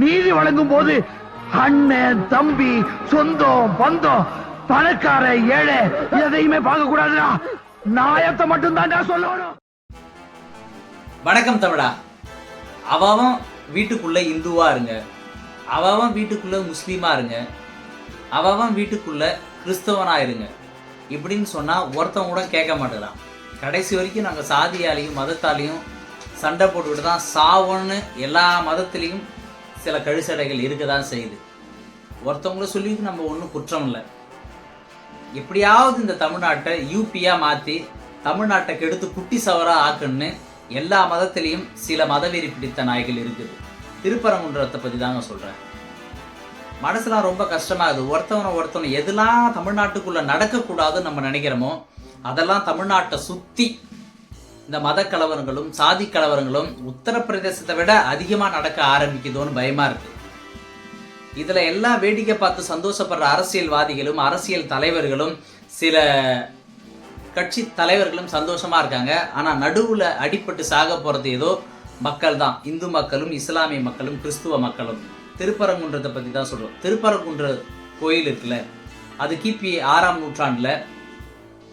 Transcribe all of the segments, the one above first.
நீதி வழங்கும் போது அண்ணன் தம்பி சொந்தம் பந்தம் பணக்கார ஏழை எதையுமே பார்க்க கூடாதுடா. நாயத்தை மட்டும்தான் சொல்லணும். வணக்கம் தமிழா. அவன் வீட்டுக்குள்ள இந்துவா இருங்க. அவன் வீட்டுக்குள்ள முஸ்லீமா இருங்க. அவன் வீட்டுக்குள்ள கிறிஸ்தவனா இருங்க. இப்படின்னு சொன்னா ஒருத்தவங்க கூட கேட்க மாட்டேறான். கடைசி வரைக்கும் நாங்கள் சாதியாலையும் மதத்தாலையும் சண்டை போட்டுக்கிட்டு தான் சாவோன்னு எல்லா மதத்திலையும் சில கழுசடைகள் இருக்க தான் செய்யுது. ஒருத்தவங்கள சொல்லி நம்ம ஒன்றும் குற்றம் இல்லை. எப்படியாவது இந்த தமிழ்நாட்டை யூபியா மாற்றி தமிழ்நாட்டை கெடுத்து குட்டி சவரா ஆக்குன்னு எல்லா மதத்திலையும் சில மதவெறி பிடித்த நாய்கள் இருக்குது. திருப்பரங்குன்றத்தை பற்றி தாங்க சொல்கிறேன் மனசுலாம் ரொம்ப கஷ்டமாகுது ஒருத்தவனை ஒருத்தவனை எதெல்லாம் தமிழ்நாட்டுக்குள்ளே நடக்கக்கூடாதுன்னு நம்ம நினைக்கிறோமோ அதெல்லாம் தமிழ்நாட்டை சுற்றி இந்த மத கலவரங்களும் சாதி கலவரங்களும் உத்தரப்பிரதேசத்தை விட அதிகமாக நடக்க ஆரம்பிக்குதோன்னு பயமாக இருக்குது இதுல எல்லாம் வேடிக்கை பார்த்து சந்தோஷப்படுற அரசியல்வாதிகளும் அரசியல் தலைவர்களும் சில கட்சி தலைவர்களும் சந்தோஷமா இருக்காங்க. ஆனா நடுவில் அடிப்பட்டு சாக போறது ஏதோ மக்கள் தான். இந்து மக்களும் இஸ்லாமிய மக்களும் கிறிஸ்துவ மக்களும். திருப்பரங்குன்றத்தை பத்தி தான் சொல்கிறோம் திருப்பரங்குன்ற கோயில் இருக்குல்ல அது கிபி ஆறாம் நூற்றாண்டில்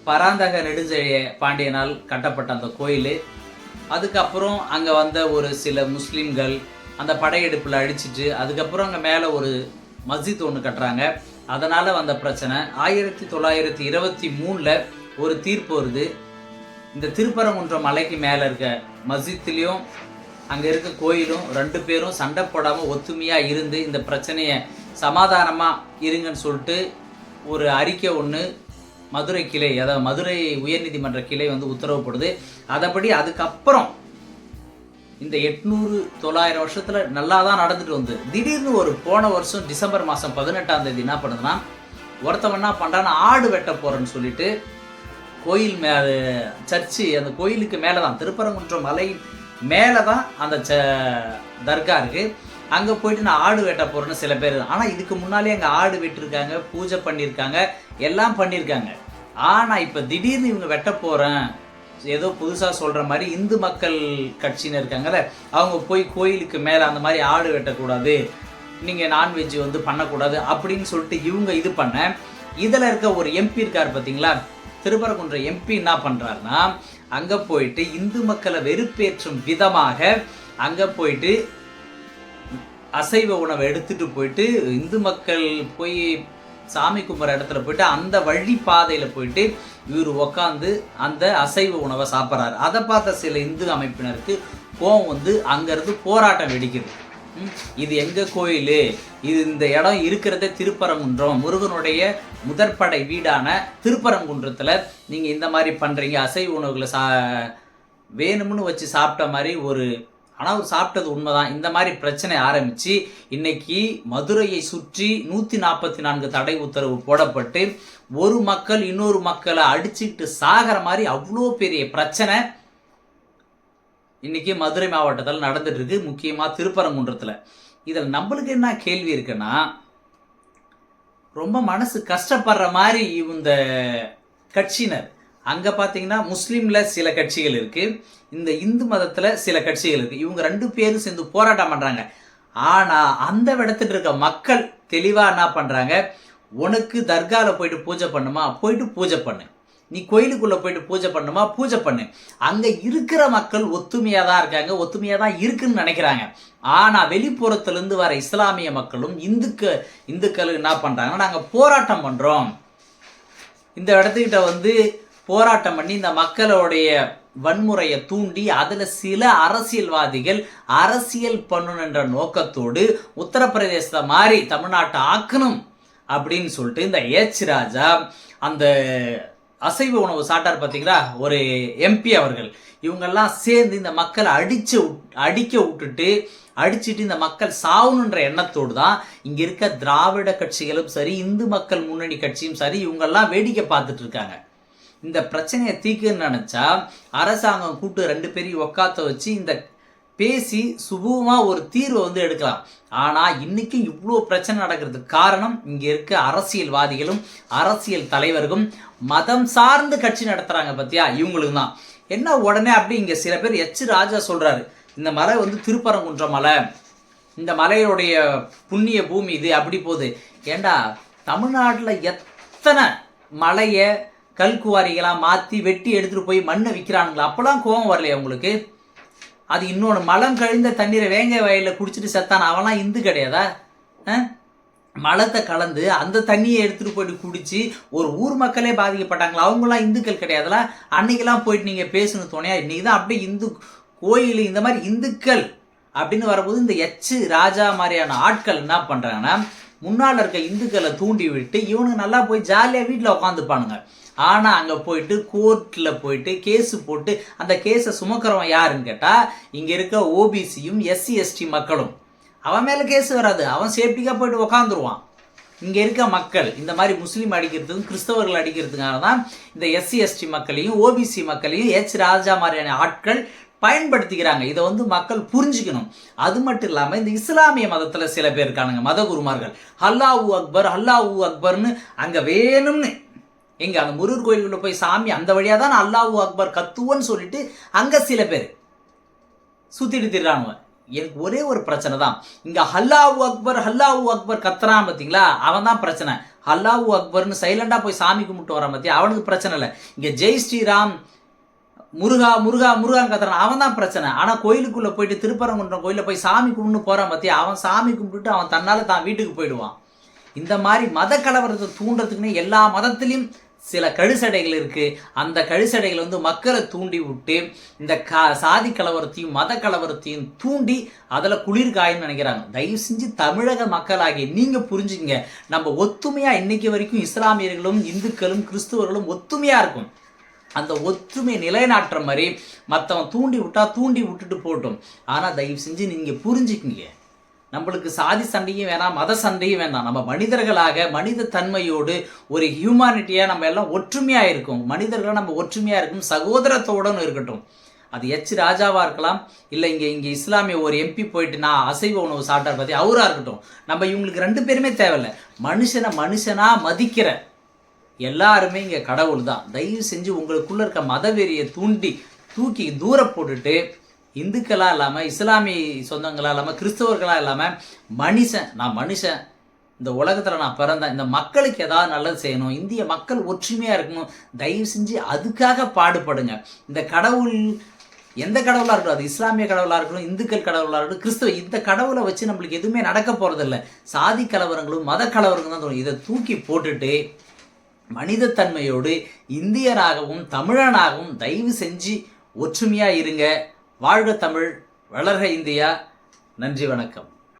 பராந்தக நெடுஞ்செழிய பாண்டியனால் கட்டப்பட்ட அந்த கோயில். அதுக்கப்புறம் அங்கே வந்த ஒரு சில முஸ்லீம்கள் அந்த படையெடுப்பில் அடிச்சிட்டு அதுக்கப்புறம் அங்கே மேலே ஒரு மஸ்ஜித் ஒன்று கட்டுறாங்க. அதனால் வந்த பிரச்சனை. ஆயிரத்தி தொள்ளாயிரத்தி இருபத்தி மூணில் ஒரு தீர்ப்பு வருது. இந்த திருப்பரங்குன்றம் மலைக்கு மேலே இருக்க மஸ்ஜித்லேயும் அங்கே இருக்க கோயிலும் ரெண்டு பேரும் சண்டை போடாமல் ஒத்துமையாக இருந்து இந்த பிரச்சனையை சமாதானமாக இருங்கன்னு சொல்லிட்டு ஒரு அறிக்கை ஒன்று மதுரை கிளை அதாவது மதுரை உயர்நீதிமன்ற கிளை வந்து உத்தரவுப்படுது அதைப்படி அதுக்கப்புறம் இந்த எட்நூறு தொள்ளாயிரம் வருஷத்தில் நல்லா தான் நடந்துட்டு வந்து. திடீர்னு ஒரு போன வருஷம் டிசம்பர் மாதம் பதினெட்டாம் தேதி என்ன பண்ணுதுன்னா ஒருத்தவன் என்ன பண்ணுறான்னு ஆடு வெட்ட போகிறேன்னு சொல்லிட்டு கோயில் மே அது சர்ச்சு அந்த கோயிலுக்கு மேலே தான் திருப்பரங்குன்றம் மலை மேலே தான் அந்த ச தர்கா இருக்கு. அங்கே போயிட்டு நான் ஆடு வெட்ட போகிறேன்னு சில பேர் ஆனால் இதுக்கு முன்னாலே அங்கே ஆடு வெட்டிருக்காங்க பூஜை பண்ணியிருக்காங்க எல்லாம் பண்ணியிருக்காங்க ஆனால் இப்போ திடீர்னு இவங்க வெட்ட போகிறேன் ஏதோ புதுசாக சொல்கிற மாதிரி இந்து மக்கள் கட்சின்னு இருக்காங்கல்ல அவங்க போய் கோயிலுக்கு மேலே அந்த மாதிரி ஆடு வெட்டக்கூடாது நீங்கள் நான்வெஜ் வந்து பண்ணக்கூடாது அப்படின்னு சொல்லிட்டு இவங்க இது பண்ண இதில் இருக்க ஒரு எம்பி இருக்கார் பார்த்தீங்களா திருப்பரங்குன்ற எம்பி என்ன பண்ணுறாருன்னா அங்கே போயிட்டு இந்து மக்களை வெறுப்பேற்றும் விதமாக அங்கே போயிட்டு அசைவ உணவை எடுத்துட்டு போயிட்டு இந்து மக்கள் போய் சாமி கும்பிட்ற இடத்துல போயிட்டு அந்த வழி பாதையில் போயிட்டு இவர் உக்காந்து அந்த அசைவ உணவை சாப்பிட்றாரு. அதை பார்த்த சில இந்து அமைப்பினருக்கு கோவம் வந்து அங்கேருந்து போராட்டம் வெடிக்குது. இது எங்கள் கோயில்? இது இந்த இடம் இருக்கிறதே திருப்பரங்குன்றம். முருகனுடைய முதற்படை வீடான திருப்பரங்குன்றத்தில் நீங்கள் இந்த மாதிரி பண்ணுறீங்க அசைவ உணவுகளை சா வேணும்னு வச்சு சாப்பிட்ட மாதிரி ஒரு ஆனால் அவர் சாப்பிட்டது உண்மைதான். இந்த மாதிரி பிரச்சனை ஆரம்பித்து இன்னைக்கு மதுரையை சுற்றி நூற்றி நாற்பத்தி நான்கு தடை உத்தரவு போடப்பட்டு ஒரு மக்கள் இன்னொரு மக்களை அடிச்சிட்டு சாகிற மாதிரி அவ்வளோ பெரிய பிரச்சனை இன்னைக்கு மதுரை மாவட்டத்தில் நடந்துட்டு இருக்கு முக்கியமாக திருப்பரங்குன்றத்தில். இதில் நம்மளுக்கு என்ன கேள்வி இருக்குன்னா ரொம்ப மனசு கஷ்டப்படுற மாதிரி இந்த கட்சியினர் அங்கே பார்த்தீங்கன்னா முஸ்லீமில் சில கட்சிகள் இருக்குது இந்த இந்து மதத்தில் சில கட்சிகள் இருக்குது இவங்க ரெண்டு பேரும் சேர்ந்து போராட்டம் பண்ணுறாங்க ஆனால் அந்த இடத்துல இருக்க மக்கள் தெளிவாக என்ன பண்ணுறாங்க உனக்கு தர்காவில் போயிட்டு பூஜை பண்ணுமா? போயிட்டு பூஜை பண்ணு. நீ கோயிலுக்குள்ளே போயிட்டு பூஜை பண்ணுமா? பூஜை பண்ணு. அங்கே இருக்கிற மக்கள் ஒத்துமையாக தான் இருக்காங்க. ஒத்துமையாக தான் இருக்குன்னு நினைக்கிறாங்க. ஆனால் வெளிப்புறத்துலேருந்து வர இஸ்லாமிய மக்களும் இந்துக்க இந்துக்கள் என்ன பண்ணுறாங்கன்னா நாங்கள் போராட்டம் பண்ணுறோம் இந்த இடத்துக்கிட்ட வந்து போராட்டம் பண்ணி இந்த மக்களுடைய வன்முறையை தூண்டி அதில் சில அரசியல்வாதிகள் அரசியல் பண்ணணுன்ற நோக்கத்தோடு உத்தரப்பிரதேசத்தை மாதிரி தமிழ்நாட்டை ஆக்கணும் அப்படின்னு சொல்லிட்டு இந்த ஏச் ராஜா அந்த அசைவ உணவு சாட்டார் பார்த்தீங்களா ஒரு எம்பி அவர்கள். இவங்கெல்லாம் சேர்ந்து இந்த மக்களை அடிச்சு அடிக்க விட்டுட்டு அடிச்சுட்டு இந்த மக்கள் சாவணுன்ற எண்ணத்தோடு தான் இங்கே இருக்க திராவிட கட்சிகளும் சரி இந்து மக்கள் முன்னணி கட்சியும் சரி இவங்கெல்லாம் வேடிக்கை பார்த்துட்டு இருக்காங்க. இந்த பிரச்சனையை தீர்க்குன்னு நினச்சா அரசாங்கம் கூட்டு ரெண்டு பேரையும் உக்காத்த வச்சு இந்த பேசி சுபமாக ஒரு தீர்வை வந்து எடுக்கலாம். ஆனால் இன்னைக்கு இவ்வளோ பிரச்சனை நடக்கிறதுக்கு காரணம் இங்கே இருக்க அரசியல்வாதிகளும் அரசியல் தலைவர்களும் மதம் சார்ந்து கட்சி நடத்துகிறாங்க பார்த்தியா இவங்களுக்கு தான். என்ன உடனே அப்படி இங்கே சில பேர் எச் ராஜா சொல்கிறாரு இந்த மலை வந்து திருப்பரங்குன்ற மலை. இந்த மலையுடைய புண்ணிய பூமி இது அப்படி போகுது. ஏண்டா தமிழ்நாட்டில் எத்தனை மலையை கல்குவாரிகளாக மாற்றி வெட்டி எடுத்துகிட்டு போய் மண்ணை விற்கிறானுங்களா அப்போலாம் கோவம் வரலையே உங்களுக்கு? அது இன்னொன்று மலம் கழிந்த தண்ணீரை வேங்க வயலில் குடிச்சிட்டு செத்தான்? அவன்லாம் இந்து கிடையாதா? ஆ? மலத்தை கலந்து அந்த தண்ணியை எடுத்துகிட்டு போயிட்டு குடித்து ஒரு ஊர் மக்களே பாதிக்கப்பட்டாங்களா? அவங்களாம் இந்துக்கள் கிடையாதுல? அன்னைக்கெல்லாம் போயிட்டு நீங்கள் பேசணும் துணையா? இன்றைக்கி தான் அப்படியே இந்து கோயில் இந்த மாதிரி இந்துக்கள் அப்படின்னு வரும்போது இந்த எச்சு ராஜா மாதிரியான ஆட்கள் என்ன பண்ணுறாங்கன்னா முன்னால் இருக்க இந்துக்களை தூண்டி விட்டு இவனுங்க நல்லா போய் ஜாலியாக வீட்டில் உட்காந்துப்பானுங்க. ஆனால் அங்கே போயிட்டு கோர்ட்டில் போயிட்டு கேஸு போட்டு அந்த கேஸை சுமக்கிறவன் யாருன்னு கேட்டால் இங்கே இருக்க ஓபிசியும் எஸ்சி எஸ்டி மக்களும். அவன் மேலே கேஸ் வராது. அவன் சேஃப்டிக்காக போயிட்டு உக்காந்துருவான். இங்கே இருக்க மக்கள் இந்த மாதிரி முஸ்லீம் அடிக்கிறதுக்கும் கிறிஸ்தவர்கள் அடிக்கிறதுக்காக தான் இந்த எஸ்சி எஸ்டி மக்களையும் ஓபிசி மக்களையும் எச் ராஜா மாதிரியான ஆட்கள் பயன்படுத்திக்கிறாங்க. இதை வந்து மக்கள் புரிஞ்சுக்கணும். அது மட்டும் இல்லாமல் இந்த இஸ்லாமிய மதத்தில் சில பேர் இருக்கானுங்க மத குருமார்கள் அல்லாஹூ அக்பர் அல்லாஹூ அக்பர்னு அங்கே வேணும்னு எங்க அந்த முருகர் கோயிலுக்குள்ள போய் சாமி அந்த வழியாக தான் அல்லாஹூ அக்பர் கத்துவன்னு சொல்லிட்டு அங்கே சில பேர் சுத்திட்டு திரிறானுவ எனக்கு ஒரே ஒரு பிரச்சனை தான். இங்க ஹல்லாஹூ அக்பர் ஹல்லாஹூ அக்பர் கத்துறான் பார்த்தீங்களா அவன் தான் பிரச்சனை. ஹல்லாஹூ அக்பர்னு சைலண்டா போய் சாமி கும்பிட்டு வரான் பத்தியா? அவனுக்கு பிரச்சனை இல்லை. இங்க ஜெய் ஸ்ரீராம் முருகா முருகா முருகான் கத்துறான். அவன் தான் பிரச்சனை. ஆனா கோயிலுக்குள்ள போயிட்டு திருப்பரங்குன்றம் கோயில போய் சாமி கும்பிட்டு போறான் பத்தியா? அவன் சாமி கும்பிட்டுட்டு அவன் தன்னால தான் வீட்டுக்கு போயிடுவான். இந்த மாதிரி மத கலவரத்தை தூண்டுறதுக்குன்னு எல்லா மதத்திலையும் சில கழுசடைகள் இருக்கு. அந்த கழுசடைகள் வந்து மக்களை தூண்டி விட்டு இந்த கா சாதி கலவரத்தையும் மத கலவரத்தையும் தூண்டி அதில் குளிர் காயும்னு நினைக்கிறாங்க. தயவு செஞ்சு தமிழக மக்களாகி நீங்க புரிஞ்சுங்க நம்ம ஒத்துமையா இன்னைக்கு வரைக்கும் இஸ்லாமியர்களும் இந்துக்களும் கிறிஸ்துவர்களும் ஒத்துமையா இருக்கும். அந்த ஒற்றுமை நிலைநாட்டுற மாதிரி மற்றவன் தூண்டி விட்டா தூண்டி விட்டுட்டு போட்டோம். ஆனால் தயவு செஞ்சு நீங்கள் புரிஞ்சுக்கிங்க. நம்மளுக்கு சாதி சண்டையும் வேணாம் மத சண்டையும் வேண்டாம் நம்ம மனிதர்களாக மனித தன்மையோடு ஒரு ஹியூமானிட்டியாக நம்ம எல்லாம் ஒற்றுமையாக இருக்கும். மனிதர்களாக நம்ம ஒற்றுமையாக இருக்கும் சகோதரத்தோடன்னு இருக்கட்டும். அது எச் ராஜாவாக இருக்கலாம் இல்லை இங்கே இங்கே இஸ்லாமிய ஒரு எம்பி போயிட்டு நான் அசைவ உணவு சாப்பிட்டார் பற்றி அவராக இருக்கட்டும். நம்ம இவங்களுக்கு ரெண்டு பேருமே தேவையில்லை. மனுஷனை மனுஷனாக மதிக்கிற எல்லாருமே இங்கே கடவுள் தான் தயவு செஞ்சு உங்களுக்குள்ளே இருக்க மதவெறியை தூண்டி தூக்கி தூர போட்டுட்டு இந்துக்களாக இல்லாமல் இஸ்லாமிய சொந்தங்களாக இல்லாமல் கிறிஸ்தவர்களாக இல்லாமல் மனுஷன் நான் மனுஷன் இந்த உலகத்தில் நான் பிறந்தேன் இந்த மக்களுக்கு ஏதாவது நல்லது செய்யணும் இந்திய மக்கள் ஒற்றுமையாக இருக்கணும் தயவு செஞ்சு அதுக்காக பாடுபடுங்க. இந்த கடவுள் எந்த கடவுளாக இருக்கட்டும் அது இஸ்லாமிய கடவுளாக இருக்கட்டும் இந்துக்கள் கடவுளாக இருக்கட்டும் கிறிஸ்தவ இந்த கடவுளை வச்சு நம்மளுக்கு எதுவுமே நடக்க போகிறதில்ல சாதி கலவரங்களும் மத கலவரங்களும் தான் தோணும். இதை தூக்கி போட்டுட்டு மனிதத்தன்மையோடு இந்தியராகவும் தமிழனாகவும் தயவு செஞ்சு ஒற்றுமையாக இருங்க. வாழ்க தமிழ் வளர்க இந்தியா. நன்றி வணக்கம்.